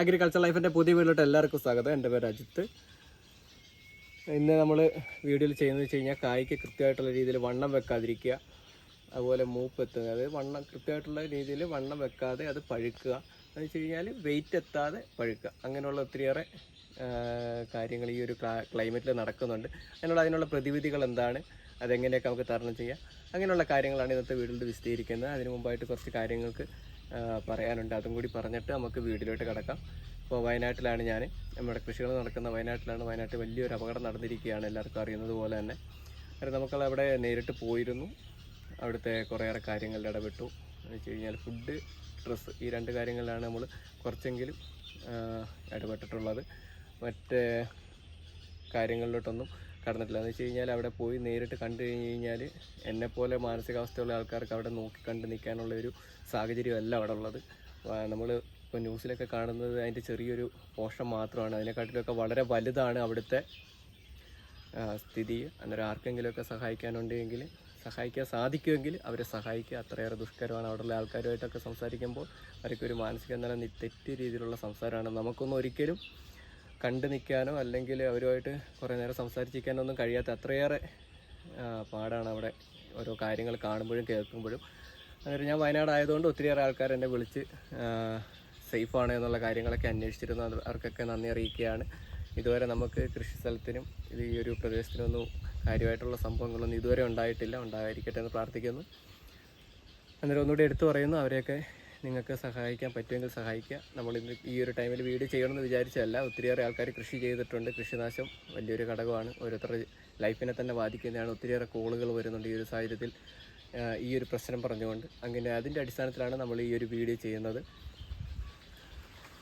Agriculture ലൈഫിന്റെ പുതിയ വീട്ടിലോട്ട് എല്ലാവർക്കും സ്വാഗതം. എന്റെ പേര് അജിത്ത്. ഇന്ന് നമ്മൾ വീഡിയോയിൽ ചെയ്യുന്നത് വെച്ച് കഴിഞ്ഞാൽ കായ്ക്ക് കൃത്യമായിട്ടുള്ള രീതിയിൽ വണ്ണം വെക്കാതിരിക്കുക അതുപോലെ മൂപ്പ് എത്തുന്നത് അതായത് വണ്ണം കൃത്യമായിട്ടുള്ള രീതിയിൽ വണ്ണം വെക്കാതെ അത് പഴുക്കുക. എന്ന് വെച്ച് കഴിഞ്ഞാൽ വെയിറ്റ് എത്താതെ പഴുക്കുക. അങ്ങനെയുള്ള ഒത്തിരിയേറെ കാര്യങ്ങൾ ഈ ഒരു ക്ലൈമറ്റിൽ നടക്കുന്നുണ്ട്. അതിനുള്ള അതിനുള്ള പ്രതിവിധികൾ എന്താണ്? അതെങ്ങനെയൊക്കെ നമുക്ക് തരണം ചെയ്യാം? അങ്ങനെയുള്ള കാര്യങ്ങളാണ് ഇന്നത്തെ വീഡിയോയിൽ വിശദീകരിക്കുന്നത്. അതിന് മുമ്പായിട്ട് കുറച്ച് കാര്യങ്ങൾക്ക് പറയാനുണ്ട്. അതും കൂടി പറഞ്ഞിട്ട് നമുക്ക് വീട്ടിലോട്ട് കിടക്കാം. ഇപ്പോൾ വയനാട്ടിലാണ് ഞാൻ നമ്മുടെ കൃഷികൾ നടക്കുന്ന വയനാട്ടിലാണ് വയനാട്ടിൽ വലിയൊരു അപകടം നടന്നിരിക്കുകയാണ് എല്ലാവർക്കും അറിയുന്നത് പോലെ തന്നെ. കാരണം നമുക്കത് അവിടെ നേരിട്ട് പോയിരുന്നു. അവിടുത്തെ കുറേയേറെ കാര്യങ്ങളിൽ ഇടപെട്ടു. എന്ന് വെച്ച് കഴിഞ്ഞാൽ ഫുഡ് ഡ്രസ്സ് ഈ രണ്ട് കാര്യങ്ങളിലാണ് നമ്മൾ കുറച്ചെങ്കിലും ഇടപെട്ടിട്ടുള്ളത്. മറ്റേ കാര്യങ്ങളിലോട്ടൊന്നും കടന്നിട്ടില്ല. എന്ന് വെച്ച് കഴിഞ്ഞാൽ അവിടെ പോയി നേരിട്ട് കണ്ടു കഴിഞ്ഞ് കഴിഞ്ഞാൽ എന്നെപ്പോലെ മാനസികാവസ്ഥയുള്ള ആൾക്കാർക്ക് അവിടെ നോക്കി കണ്ട് നിൽക്കാനുള്ള ഒരു സാഹചര്യമല്ല അവിടെ ഉള്ളത്. നമ്മൾ ഇപ്പോൾ ന്യൂസിലൊക്കെ കാണുന്നത് അതിന്റെ ചെറിയൊരു പോഷൻ മാത്രമാണ്. അതിനെക്കാട്ടിലൊക്കെ വളരെ വലുതാണ് അവിടുത്തെ സ്ഥിതി. അന്നേരം ആർക്കെങ്കിലുമൊക്കെ സഹായിക്കാനുണ്ടെങ്കിൽ സഹായിക്കാൻ സാധിക്കുമെങ്കിൽ അവരെ സഹായിക്കുക. അത്രയേറെ ദുഷ്കരമാണ് അവിടെയുള്ള ആൾക്കാരുമായിട്ടൊക്കെ സംസാരിക്കുമ്പോൾ അവർക്ക് ഒരു മാനസിക നില തെറ്റിയ തെറ്റ് രീതിയിലുള്ള സംസാരമാണ്. നമുക്കൊന്നും ഒരിക്കലും കണ്ടു നിൽക്കാനോ അല്ലെങ്കിൽ അവരുമായിട്ട് കുറേ നേരം സംസാരിച്ചിരിക്കാനോ ഒന്നും കഴിയാത്ത അത്രയേറെ പാടാണ് അവിടെ ഓരോ കാര്യങ്ങൾ കാണുമ്പോഴും കേൾക്കുമ്പോഴും. അന്നേരം ഞാൻ വയനാട് ആയതുകൊണ്ട് ഒത്തിരിയേറെ ആൾക്കാർ എന്നെ വിളിച്ച് സേഫാണ് എന്നുള്ള കാര്യങ്ങളൊക്കെ അന്വേഷിച്ചിരുന്നു. അവർക്കൊക്കെ നന്ദി അറിയിക്കുകയാണ്. ഇതുവരെ നമുക്ക് കൃഷി സ്ഥലത്തിനും ഇത് ഈ ഒരു പ്രദേശത്തിനൊന്നും കാര്യമായിട്ടുള്ള സംഭവങ്ങളൊന്നും ഇതുവരെ ഉണ്ടായിട്ടില്ല. ഉണ്ടായിരിക്കട്ടെ എന്ന് പ്രാർത്ഥിക്കുന്നു. അന്നേരം ഒന്നുകൂടി എടുത്തു പറയുന്നു. അവരെയൊക്കെ നിങ്ങൾക്ക് സഹായിക്കാൻ പറ്റുമെങ്കിൽ സഹായിക്കുക. നമ്മൾ ഇന്ന് ഈ ഒരു ടൈമിൽ വീഡിയോ ചെയ്യണമെന്ന് വിചാരിച്ചതല്ല. ഒത്തിരിയേറെ ആൾക്കാർ കൃഷി ചെയ്തിട്ടുണ്ട്. കൃഷിനാശം വലിയൊരു ഘടകമാണ്. ഓരോരുത്തരുടെ ലൈഫിനെ തന്നെ ബാധിക്കുന്നതാണ്. ഒത്തിരിയേറെ കോളുകൾ വരുന്നുണ്ട് ഈ ഒരു സാഹചര്യത്തിൽ. ഈ ഒരു പ്രശ്നം പറഞ്ഞുകൊണ്ട്. അങ്ങനെ അതിന്റെ അടിസ്ഥാനത്തിലാണ് നമ്മൾ ഈ ഒരു വീഡിയോ ചെയ്യുന്നത്.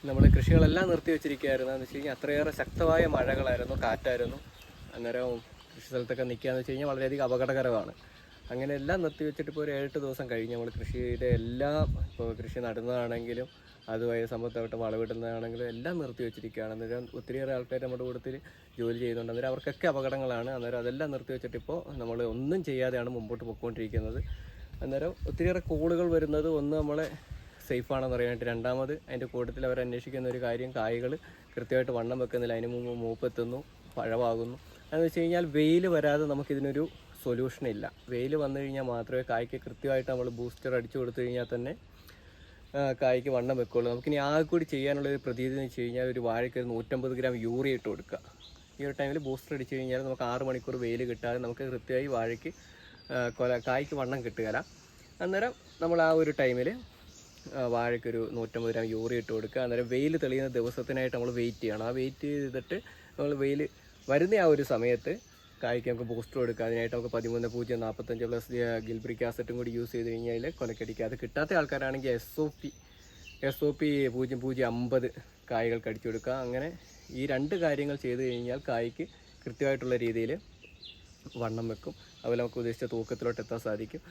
നമ്മൾ കൃഷികളെല്ലാം നിർത്തി വെച്ചിരിക്കുകയായിരുന്നു. എന്ന് വെച്ച് കഴിഞ്ഞാൽ അത്രയേറെ ശക്തമായ മഴകളായിരുന്നു കാറ്റായിരുന്നു. അന്നേരം കൃഷി സ്ഥലത്തൊക്കെ നിൽക്കുകയെന്ന് വെച്ച് കഴിഞ്ഞാൽ വളരെയധികം അപകടകരമാണ്. അങ്ങനെ എല്ലാം നിർത്തി വെച്ചിട്ട് ഇപ്പോൾ ഒരു ഏഴെട്ട് ദിവസം കഴിഞ്ഞ് നമ്മൾ കൃഷിയുടെ എല്ലാം ഇപ്പോൾ കൃഷി നടുന്നതാണെങ്കിലും അതുമായി സംബന്ധമായിട്ട് വളവിടുന്നതാണെങ്കിലും എല്ലാം നിർത്തി വെച്ചിരിക്കുകയാണ്. അന്നേരം ഒത്തിരിയേറെ ആൾക്കാർ നമ്മുടെ കൂട്ടത്തിൽ ജോലി ചെയ്യുന്നുണ്ട്. അന്നേരം അവർക്കൊക്കെ അപകടങ്ങളാണ്. അന്നേരം അതെല്ലാം നിർത്തി വെച്ചിട്ട് ഇപ്പോൾ നമ്മൾ ഒന്നും ചെയ്യാതെയാണ് മുമ്പോട്ട് പോയിക്കൊണ്ടിരിക്കുന്നത് അന്നേരം ഒത്തിരിയേറെ കോളുകൾ വരുന്നത് ഒന്ന് നമ്മളെ സേഫ് ആണെന്ന് അറിയാനായിട്ട് രണ്ടാമത് അതിന്റെ കൂട്ടത്തിൽ അവർ അന്വേഷിക്കുന്ന ഒരു കാര്യം കായ്കൾ കൃത്യമായിട്ട് വണ്ണം വെക്കുന്നില്ല. അതിന് മുമ്പ് മൂപ്പെത്തുന്നു പഴവാകുന്നു. എന്ന് വെച്ച് കഴിഞ്ഞാൽ വെയിൽ വരാതെ നമുക്കിതിനൊരു സൊല്യൂഷൻ ഇല്ല. വെയിൽ വന്നു കഴിഞ്ഞാൽ മാത്രമേ കായ്ക്ക് കൃത്യമായിട്ട് നമ്മൾ ബൂസ്റ്റർ അടിച്ചു കൊടുത്തു കഴിഞ്ഞാൽ തന്നെ കായ്ക്ക് വണ്ണം വെക്കുള്ളൂ. നമുക്കിനി ആകെ കൂടി ചെയ്യാനുള്ള ഒരു പ്രതീതി എന്ന് വെച്ച് കഴിഞ്ഞാൽ ഒരു വാഴയ്ക്ക് ഒരു നൂറ്റമ്പത് ഗ്രാം യൂറിയ ഇട്ട് കൊടുക്കുക. ഈ ഒരു ടൈമിൽ ബൂസ്റ്റർ അടിച്ചു കഴിഞ്ഞാൽ നമുക്ക് ആറ് മണിക്കൂർ വെയിൽ കിട്ടാതെ നമുക്ക് കൃത്യമായി വാഴയ്ക്ക് കൊല കായ്ക്ക് വണ്ണം കിട്ടുകയില്ല. അന്നേരം നമ്മൾ ആ ഒരു ടൈമിൽ വാഴയ്ക്കൊരു നൂറ്റമ്പത് ഗ്രാം യൂറിയ ഇട്ട് കൊടുക്കുക. അന്നേരം വെയിൽ തെളിയുന്ന ദിവസത്തിനായിട്ട് നമ്മൾ വെയിറ്റ് ചെയ്യണം. ആ വെയിറ്റ് ചെയ്തിട്ട് നമ്മൾ വെയിൽ വരുന്ന ആ ഒരു സമയത്ത് കായ്ക്ക് നമുക്ക് ബൂസ്റ്റർ കൊടുക്കുക അതിനായിട്ട് നമുക്ക് പതിമൂന്ന് പൂജ്യം നാൽപ്പത്തഞ്ച് പ്ലസ് ഗിൽബ്രിക് ആസറ്റും കൂടി യൂസ് ചെയ്ത് കഴിഞ്ഞാൽ കൊലക്കടിക്കുക അത് കിട്ടാത്ത ആൾക്കാരാണെങ്കിൽ S O P S O P പൂജ്യം പൂജ്യം അമ്പത് കായ്കൾക്ക് അടിച്ചു കൊടുക്കുക. അങ്ങനെ ഈ രണ്ട് കാര്യങ്ങൾ ചെയ്ത് കഴിഞ്ഞാൽ കായ്ക്ക് കൃത്യമായിട്ടുള്ള രീതിയിൽ വണ്ണം വെക്കും. അതുപോലെ നമുക്ക് ഉദ്ദേശിച്ച തൂക്കത്തിലോട്ട് എത്താൻ സാധിക്കും.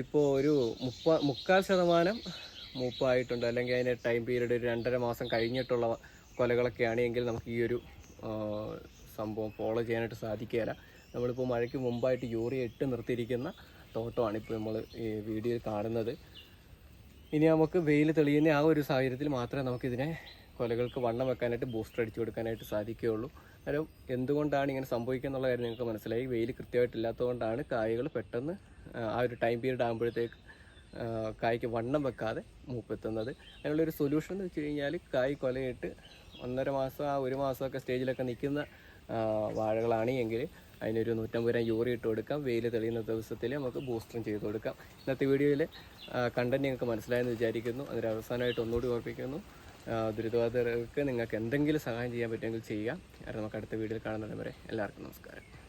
ഇപ്പോൾ ഒരു മുപ്പ മുക്കാൽ ശതമാനം മൂപ്പായിട്ടുണ്ട്. അല്ലെങ്കിൽ അതിന്റെ ടൈം പീരീഡ് ഒരു രണ്ടര മാസം കഴിഞ്ഞിട്ടുള്ള കൊലകളൊക്കെ ആണെങ്കിൽ നമുക്ക് ഈ ഒരു സംഭവം ഫോളോ ചെയ്യാനായിട്ട് സാധിക്കുകയില്ല. നമ്മളിപ്പോൾ മഴയ്ക്ക് മുമ്പായിട്ട് യൂറിയ ഇട്ട് നിർത്തിയിരിക്കുന്ന തോട്ടമാണ് ഇപ്പോൾ നമ്മൾ ഈ വീഡിയോയിൽ കാണുന്നത്. ഇനി നമുക്ക് വെയിൽ തെളിയുന്ന ആ ഒരു സാഹചര്യത്തിൽ മാത്രമേ നമുക്കിതിനെ കൊലകൾക്ക് വണ്ണം വെക്കാനായിട്ട് ബൂസ്റ്റർ അടിച്ചു കൊടുക്കാനായിട്ട് സാധിക്കുകയുള്ളൂ. അന്നേരം എന്തുകൊണ്ടാണ് ഇങ്ങനെ സംഭവിക്കുക എന്നുള്ള കാര്യം നിങ്ങൾക്ക് മനസ്സിലായി. വെയിൽ കൃത്യമായിട്ടില്ലാത്തതുകൊണ്ടാണ് കായകൾ പെട്ടെന്ന് ആ, ഒരു ടൈം പീരീഡ് ആകുമ്പോഴത്തേക്ക് കായ്ക്ക് വണ്ണം വെക്കാതെ മൂപ്പെത്തുന്നത്. അതിനുള്ളൊരു സൊല്യൂഷൻ എന്ന് വെച്ച് കഴിഞ്ഞാൽ കായ് കൊലയിട്ട് ഒന്നര മാസം ആ ഒരു മാസമൊക്കെ സ്റ്റേജിലൊക്കെ നിൽക്കുന്ന ആ, വാഴകളാണ് എങ്കിൽ അതിനൊരു നൂറ്റമ്പത് ഗ്രാം യൂറി ഇട്ട് കൊടുക്കാം. വെയിൽ തെളിയുന്ന ദിവസത്തിൽ നമുക്ക് ബൂസ്റ്ററും ചെയ്ത് കൊടുക്കാം. ഇന്നത്തെ വീഡിയോയിൽ കണ്ടന്റ് നിങ്ങൾക്ക് മനസ്സിലായെന്ന് വിചാരിക്കുന്നു. അതിന് അവസാനമായിട്ട് ഒന്നുകൂടി ഓർപ്പിക്കുന്നു. ദുരിതബാധിതർക്ക് നിങ്ങൾക്ക് എന്തെങ്കിലും സഹായം ചെയ്യാൻ പറ്റുമെങ്കിൽ ചെയ്യുക. കാരണം നമുക്ക് അടുത്ത വീഡിയോയിൽ കാണുന്നതിന് വരെ എല്ലാവർക്കും നമസ്കാരം.